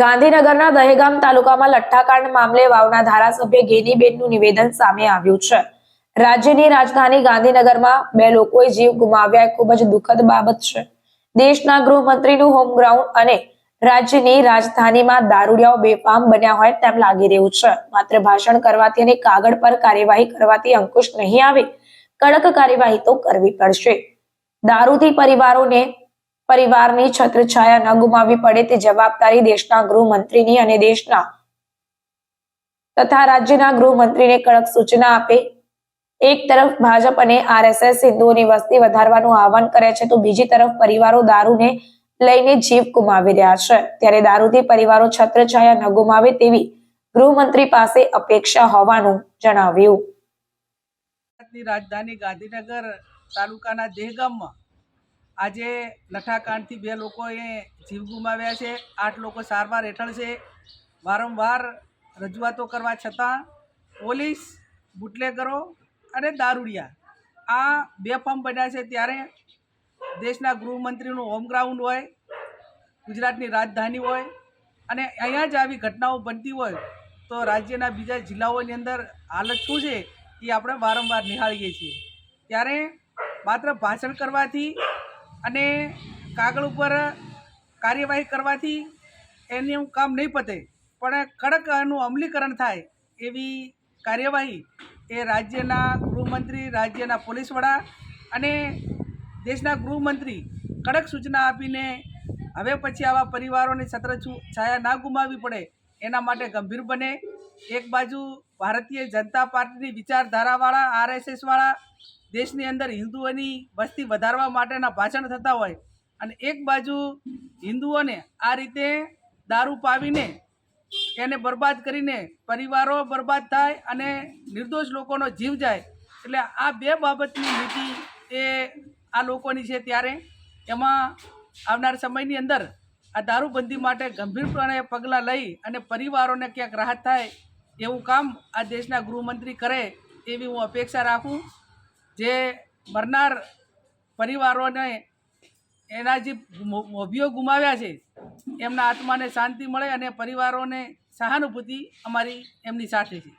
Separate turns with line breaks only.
ગાંધીનગરના દહેગામ તાલુકામાં લઠ્ઠાકાંડ મામલે વાવના ધારાસભ્ય ગેનીબેનનું નિવેદન સામે આવ્યું છે. રાજ્યની રાજધાની ગાંધીનગરમાં બે લોકોએ જીવ ગુમાવ્યા ખૂબ જ દુઃખદ બાબત છે. દેશના ગૃહમંત્રીનું હોમગ્રાઉન્ડ અને રાજ્યની રાજધાનીમાં દારૂડિયાઓ બેફામ બન્યા હોય તેમ લાગી રહ્યું છે. માત્ર ભાષણ કરવાથી અને કાગળ પર કાર્યવાહી કરવાથી અંકુશ નહીં આવે, કડક કાર્યવાહી તો કરવી પડશે. દારૂથી પરિવારોને પરિવારની છત્રછાયા ન ગુમાવી પડે તે જવાબદારી દેશના ગૃહમંત્રીની અને દેશના તથા રાજ્યના ગૃહમંત્રીને કડક સૂચના આપે. એક તરફ ભાજપ અને આરએસએસ હિન્દુઓની વસ્તી વધારવાનું આહવાન કરે છે તો બીજી તરફ પરિવારો દારૂને લઈને જીવ ગુમાવી રહ્યા છે. ત્યારે દારૂથી પરિવારો છત્રછાયા ન ગુમાવે તેવી ગૃહમંત્રી પાસે અપેક્ષા હોવાનું જણાવ્યું.
રાજધાની ગાંધીનગર તાલુકાના દહેગામમાં આજે લઠાકાંડથી બે લોકોએ જીવ ગુમાવ્યા છે, આઠ લોકો સારવાર હેઠળ છે. વારંવાર રજૂઆતો કરવા છતાં પોલીસ, બુટલેગરો અને દારૂડિયા આ બે ફોર્મ બન્યા છે. ત્યારે દેશના ગૃહમંત્રીનું હોમ ગ્રાઉન્ડ હોય, ગુજરાતની રાજધાની હોય અને અહીંયા જ આવી ઘટનાઓ બનતી હોય તો રાજ્યના બીજા જિલ્લાઓની અંદર હાલત શું છે એ આપણે વારંવાર નિહાળીએ છીએ. ત્યારે માત્ર ભાષણ કરવાથી અને કાગળ ઉપર કાર્યવાહી કરવાથી એનું કામ નહીં પતે. પણ કડક એનું અમલીકરણ થાય એવી કાર્યવાહી એ રાજ્યના ગૃહમંત્રી, રાજ્યના પોલીસ વડા અને દેશના ગૃહમંત્રી કડક સૂચના આપીને હવે પછી આવા પરિવારોની છત્ર છાયા ના ગુમાવવી પડે એના માટે ગંભીર બને. એક બાજુ ભારતીય જનતા પાર્ટીની વિચારધારાવાળા, આરએસએસવાળા, દેશની અંદર હિન્દુઓની વસ્તી વધારવા માટેના ભાષણ થતા હોય અને એક બાજુ હિન્દુઓને આ રીતે દારૂ પાવીને એને બરબાદ કરીને પરિવારો બરબાદ થાય અને નિર્દોષ લોકોનો જીવ જાય, એટલે આ બે બાબતની નીતિ એ આ લોકોની છે ત્યારે. એમાં આવનાર સમયની અંદર આ દારૂબંધી માટે ગંભીરપણે પગલાં લઈ અને પરિવારોને ક્યાંક રાહત થાય એવું કામ આ દેશના ગૃહમંત્રી કરે એવી હું અપેક્ષા રાખું. જે મરનાર પરિવારોને એના જે અભિયો ગુમાવ્યા છે, એમના આત્માને શાંતિ મળે અને પરિવારોને સહાનુભૂતિ અમારી એમની સાથે છે.